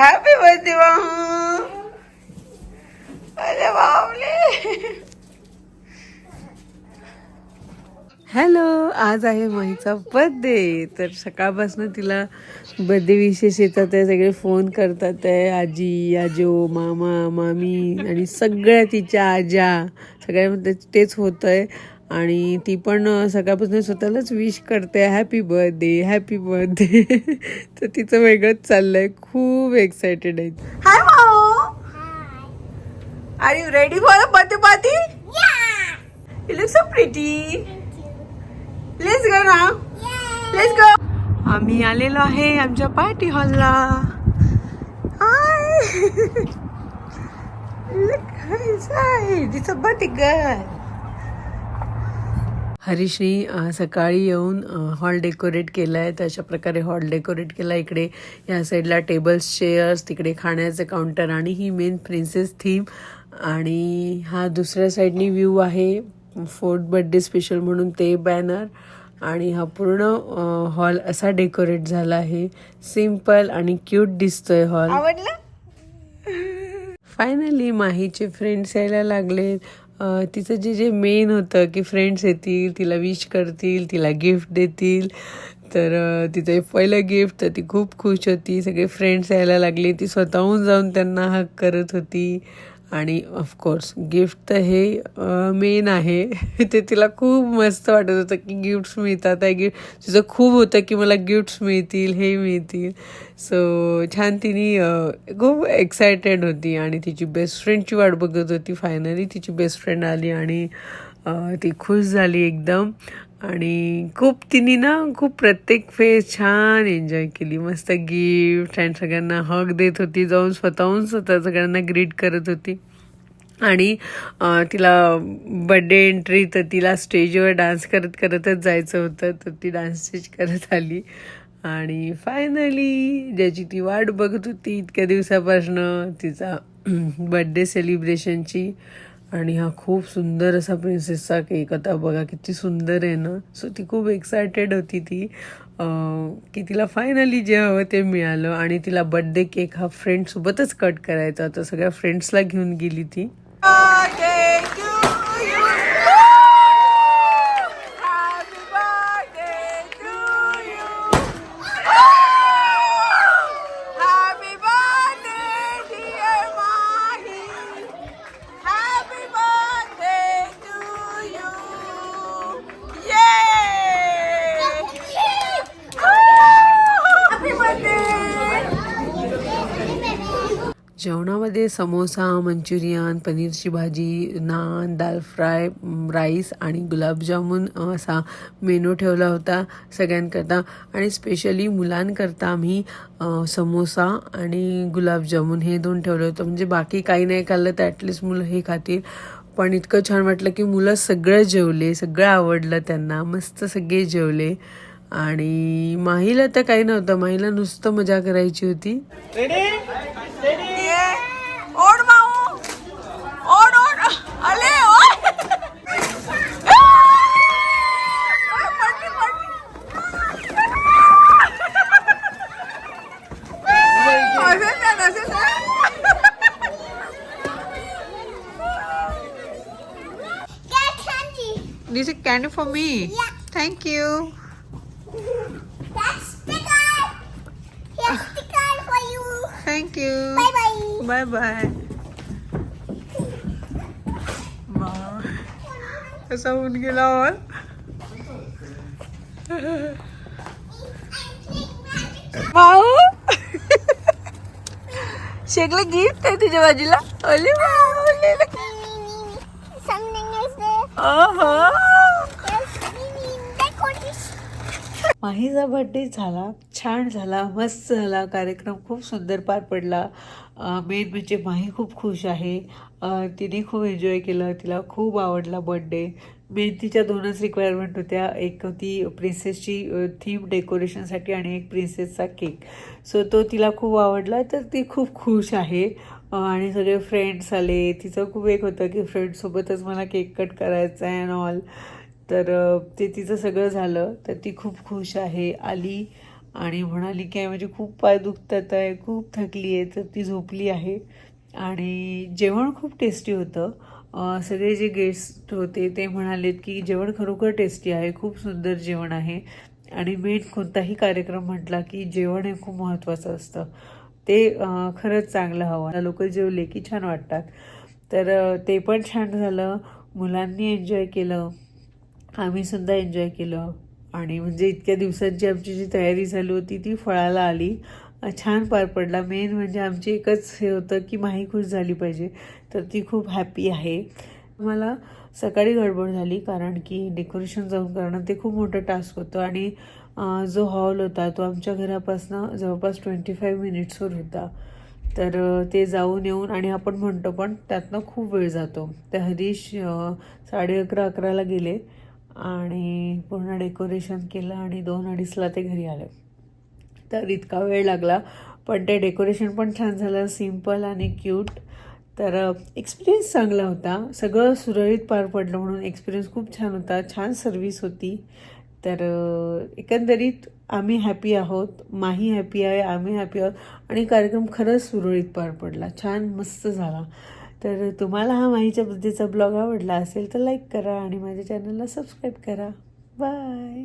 Happy birthday अरे बापले hello आज आहे माहीचा बर्थडे तर सकाळपासून तिला बर्थडे विशेष येतात आहे सगळे फोन करतात आहे आजी आजो मामा मामी आणि सगळ्या तिच्या आज्या. सगळ्या म्हणतात तेच होतं आहे आणि ती पण सकाळपासून स्वतःलाच विश करते हॅपी बर्थडे हॅपी बर्थडे तर तिचं वेगळंच चाललंय. खूप एक्सायटेड आहे. Hi are you ready for birthday party you look so pretty let's go ना लेट्स गो आम्ही आलेलो आहे आमच्या पार्टी हॉलला hi look it's a birthday girl. हरीशनी सकाळी येऊन हॉल डेकोरेट केलं आहे तर अशा प्रकारे हॉल डेकोरेट केला. इकडे या साईडला टेबल्स चेअर्स तिकडे खाण्याचं काउंटर आणि ही मेन प्रिन्सेस थीम. आणि हा दुसऱ्या साईडनी व्ह्यू आहे. फोर्थ बर्थडे स्पेशल म्हणून ते बॅनर. आणि हा पूर्ण हॉल असा डेकोरेट झाला आहे. सिंपल आणि क्यूट दिसतोय हॉल. फायनली माहीचे फ्रेंड्स यायला लागले अं, तिचं जे जे मेन होतं की फ्रेंड्स येतील तिला विश करतील तिला गिफ्ट देतील. तर तिचं एक पहिलं गिफ्ट तर ती खूप खुश होती. सगळे फ्रेंड्स यायला लागले. ती स्वतःहून जाऊन त्यांना हक करत होती. आणि ऑफकोर्स गिफ्ट तर हे मेन आहे. ते तिला खूप मस्त वाटत होतं की गिफ्ट्स मिळतात. आहे गिफ्ट तिचं खूप होतं की मला गिफ्ट्स मिळतील हे मिळतील. सो छान तिने खूप एक्सायटेड होती आणि तिची बेस्ट फ्रेंडची वाट बघत होती. फायनली तिची बेस्ट फ्रेंड आली आणि ती खुश झाली एकदम. आणि खूप तिने ना खूप प्रत्येक फेस छान एन्जॉय केली. मस्त गिफ्ट अँड सगळ्यांना हक देत होती. जाऊन स्वतःहून स्वतः सगळ्यांना ग्रीट करत होती. आणि तिला बड्डे एंट्री तर तिला स्टेजवर डान्स करत करतच जायचं होतं. तर ती डान्सच करत आली. आणि फायनली ज्याची ती वाट बघत होती इतक्या दिवसापासनं तिचा बड्डे सेलिब्रेशनची आणि हा खूप सुंदर असा प्रिन्सेसचा केक आता बघा किती सुंदर आहे ना. सो ती खूप एक्सायटेड होती ती. की तिला फायनली जे हवं ते मिळालं आणि तिला बड्डे केक हा फ्रेंडसोबतच कट करायचा होता. सगळ्या फ्रेंड्सला घेऊन गेली ती. जेवणामध्ये समोसा मंचुरियन पनीरची भाजी नान दाल फ्राय राईस आणि गुलाबजामुन असा मेनू ठेवला होता सगळ्यांकरता. आणि स्पेशली मुलांकरता आम्ही समोसा आणि गुलाबजामुन हे दोन ठेवलं होतं. म्हणजे बाकी काही नाही खाल्लं तर ॲटलिस्ट मुलं हे खातील. पण इतकं छान वाटलं की मुलं सगळं जेवले सगळं आवडलं त्यांना मस्त सगळे जेवले. आणि माहीला तर काही नव्हतं माहीला नुसतं मजा करायची होती ओढ माऊ ओढ ओढ अले ओढ पडली पडली असेल ना असेल ना Get candy. This is candy for me. Yeah. Thank you. That's the guy. Here's the guy for you. Thank you. Bye bye. Bye bye. कसा होऊन गेला हॉल भाऊ शेकले गिफ्ट आहे तुझ्या बाजूला अले भाऊ, माहीचा बर्थडे झाला छान झाला मस्त झाला कार्यक्रम खूप सुंदर पार पडला. मेन म्हणजे माही खूप खुश आहे. तिने खूप एन्जॉय केलं तिला खूप आवडला बर्थडे मेन तिच्या दोनच रिक्वायरमेंट होत्या. एक होती प्रिन्सेसची थीम डेकोरेशनसाठी आणि एक प्रिन्सेसचा केक सो तो तिला खूप आवडला तर ती खूप खुश आहे. आणि सगळे फ्रेंड्स आले. तिचं खूप एक होतं की फ्रेंड्ससोबतच मला केक कट करायचा आहे अँड ऑल तर ते तिचं सगळं झालं. तर ती खूप खुश आहे आली आणि म्हणाली की म्हणजे खूप पाय दुखतात आहे खूप थकली आहे. तर ती झोपली आहे. आणि जेवण खूप टेस्टी होतं. सगळे जे गेस्ट होते ते म्हणालेत की जेवण खरोखर टेस्टी आहे खूप सुंदर जेवण आहे. आणि मेन कोणताही कार्यक्रम म्हटला की जेवण हे खूप महत्त्वाचं असतं. ते खरंच चांगलं हवं. लोक जेवले की छान वाटतात. तर ते पण छान झालं. मुलांनी एन्जॉय केलं. आम्ही सुद्धा एन्जॉय केलं. आणि म्हणजे इतक्या दिवसांची आमची जी तयारी झाली होती ती फळाला आली. छान पार पडला. मेन म्हणजे आमची एकच हे होतं की माही खुश झाली पाहिजे. तर ती खूप हॅपी आहे. मला सकाळी गडबड झाली कारण की डेकोरेशन जाऊन करणं ते खूप मोठं टास्क होतं आणि जो हॉल होता तो आमच्या घरापासनं जवळपास ट्वेंटी फाईव्ह मिनिट्सवर होता. तर ते जाऊन येऊन आणि आपण म्हणतो पण त्यातनं खूप वेळ जातो. तर हरीश साडे अकरा अकराला गेले आणि पूर्ण डेकोरेशन केलं आणि दोन अडीचला ते घरी आले. तर इतका वेळ लागला पण ते डेकोरेशन पण छान झालं सिंपल आणि क्यूट तर एक्सपिरियन्स चांगला होता. सगळं सुरळीत पार पडलं म्हणून एक्सपिरियन्स खूप छान होता. छान सर्विस होती. तर एकंदरीत आम्ही हॅपी आहोत. माही हॅपी आहे आम्ही हॅपी आहोत. आणि कार्यक्रम खरंच सुरळीत पार पडला. छान मस्त झाला. तर तुम्हाला हा माहीच्या बुद्धीचा ब्लॉग आवडला असेल तर लाईक करा आणि माझ्या चॅनलला सबस्क्राईब करा. बाय